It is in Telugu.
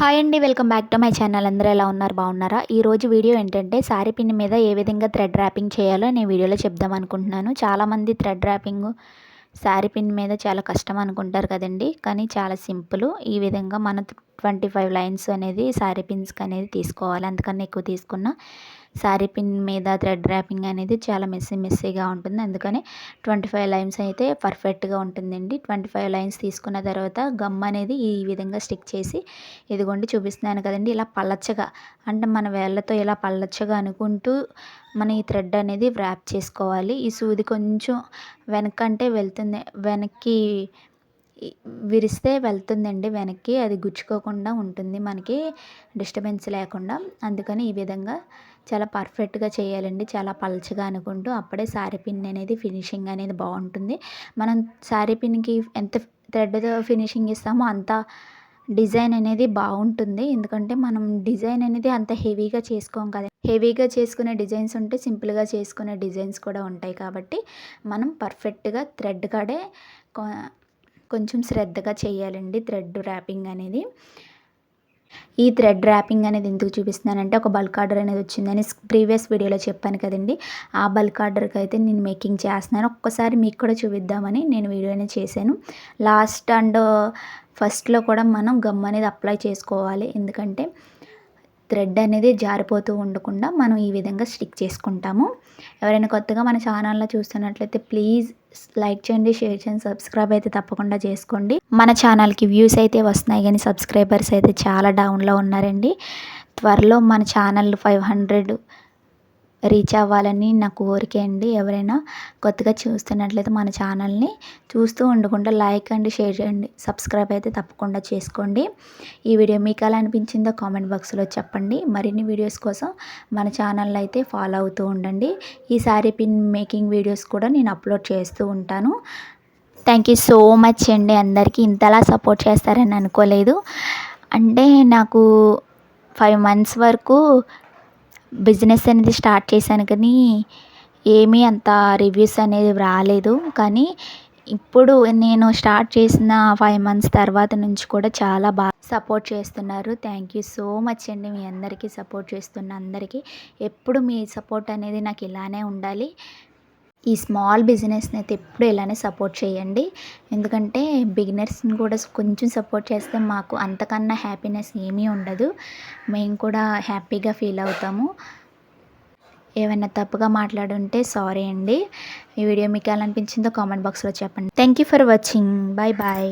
హాయ్ అండి welcome back to my channel. అందరూ ఎలా ఉన్నారు? బాగున్నారా? ఈరోజు వీడియో ఏంటంటే శారీ పిన్ మీద ఏ విధంగా థ్రెడ్ ర్యాపింగ్ చేయాలో నేను వీడియోలో చెప్దాం అనుకుంటున్నాను. చాలామంది థ్రెడ్ ర్యాపింగ్ శారీ పిన్ మీద చాలా కష్టం అనుకుంటారు కదండి. కానీ చాలా సింపుల్. ఈ విధంగా మన ట్వంటీ ఫైవ్ లైన్స్ అనేది శారీ పిన్స్కి అనేది తీసుకోవాలి. అందుకని ఎక్కువ తీసుకున్న. శారీ పిన్ మీద థ్రెడ్ ర్యాపింగ్ అనేది చాలా మెస్సీ మెస్సీగా ఉంటుంది. అందుకని ట్వంటీ ఫైవ్ లైన్స్ అయితే పర్ఫెక్ట్గా ఉంటుందండి. ట్వంటీ ఫైవ్ లైన్స్ తీసుకున్న తర్వాత గమ్ అనేది ఈ విధంగా స్టిక్ చేసి ఇదిగోండి చూపిస్తున్నాను కదండి ఇలా పల్లచ్చగా అంటే మన వేళ్ళతో ఇలా పల్లచ్చగా అనుకుంటూ మన ఈ థ్రెడ్ అనేది వ్రాప్ చేసుకోవాలి. ఈ సూది కొంచెం వెనకంటే వెళ్తుంది వెనక్కి విరిస్తే వెళ్తుందండి వెనక్కి అది గుచ్చుకోకుండా ఉంటుంది మనకి డిస్టర్బెన్స్ లేకుండా. అందుకని ఈ విధంగా చాలా పర్ఫెక్ట్గా చేయాలండి. చాలా పలచగా అనుకుంటూ అప్పుడే శారీ పిన్ అనేది ఫినిషింగ్ అనేది బాగుంటుంది. మనం శారీ పిన్కి ఎంత థ్రెడ్తో ఫినిషింగ్ ఇస్తామో అంత డిజైన్ అనేది బాగుంటుంది. ఎందుకంటే మనం డిజైన్ అనేది అంత హెవీగా చేసుకోం కదా. హెవీగా చేసుకునే డిజైన్స్ ఉంటే సింపుల్గా చేసుకునే డిజైన్స్ కూడా ఉంటాయి కాబట్టి మనం పర్ఫెక్ట్గా థ్రెడ్ కాడే కొంచెం శ్రద్ధగా చేయాలండి థ్రెడ్ ర్యాపింగ్ అనేది. ఈ థ్రెడ్ ర్యాపింగ్ అనేది ఎందుకు చూపిస్తున్నానంటే ఒక బల్క్ ఆర్డర్ అనేది వచ్చిందని ప్రీవియస్ వీడియోలో చెప్పాను కదండి. ఆ బల్క్ ఆర్డర్కి అయితే నేను మేకింగ్ చేస్తున్నాను. ఒక్కసారి మీకు కూడా చూపిద్దామని నేను వీడియో అనేది చేశాను. లాస్ట్ అండ్ ఫస్ట్లో కూడా మనం గమ్ అనేది అప్లై చేసుకోవాలి. ఎందుకంటే థ్రెడ్ అనేది జారిపోతూ ఉండకుండా మనం ఈ విధంగా స్టిక్ చేసుకుంటాము. ఎవరైనా కొత్తగా మన ఛానల్లో చూస్తున్నట్లయితే ప్లీజ్ లైక్ చేయండి షేర్ చేయండి సబ్స్క్రైబ్ అయితే తప్పకుండా చేసుకోండి. మన ఛానల్కి వ్యూస్ అయితే వస్తున్నాయి కానీ సబ్స్క్రైబర్స్ అయితే చాలా డౌన్లో ఉన్నారండి. త్వరలో మన ఛానల్ ఫైవ్ హండ్రెడ్ రీచ్ అవ్వాలని నా కోరిక అండి. ఎవరైనా కొత్తగా చూస్తున్నట్లయితే మన ఛానల్ని చూస్తూ ఉండకుండా లైక్ అండి షేర్ చేయండి. సబ్స్క్రైబ్ అయితే తప్పకుండా చేసుకోండి. ఈ వీడియో మీకు ఎలా అనిపించిందో కామెంట్ బాక్స్లో చెప్పండి. మరిన్ని వీడియోస్ కోసం మన ఛానల్ అయితే ఫాలో అవుతూ ఉండండి. ఈ శారీ పిన్ మేకింగ్ వీడియోస్ కూడా నేను అప్లోడ్ చేస్తూ ఉంటాను. థ్యాంక్ యూ సో మచ్ అండి అందరికీ. ఇంతలా సపోర్ట్ చేస్తారని అనుకోలేదు. అంటే నాకు ఫైవ్ మంత్స్ వరకు బిజినెస్ అనేది స్టార్ట్ చేశాను కానీ ఏమీ అంత రివ్యూస్ అనేది రాలేదు. కానీ ఇప్పుడు నేను స్టార్ట్ చేసిన ఫైవ్ మంత్స్ తర్వాత నుంచి కూడా చాలా బాగా సపోర్ట్ చేస్తున్నారు. థ్యాంక్ యూ సో మచ్ అండి మీ అందరికీ సపోర్ట్ చేస్తున్న అందరికీ. ఎప్పుడు మీ సపోర్ట్ అనేది నాకు ఇలానే ఉండాలి. ఈ స్మాల్ బిజినెస్ని అయితే ఎప్పుడు ఇలానే సపోర్ట్ చేయండి. ఎందుకంటే బిగినర్స్ని కూడా కొంచెం సపోర్ట్ చేస్తే మాకు అంతకన్నా హ్యాపీనెస్ ఏమీ ఉండదు. మేము కూడా హ్యాపీగా ఫీల్ అవుతాము. ఏమైనా తప్పుగా మాట్లాడుంటే సారీ అండి. ఈ వీడియో మీకు ఎలా అనిపించిందో కామెంట్ బాక్స్లో చెప్పండి. Thank you for watching. Bye bye.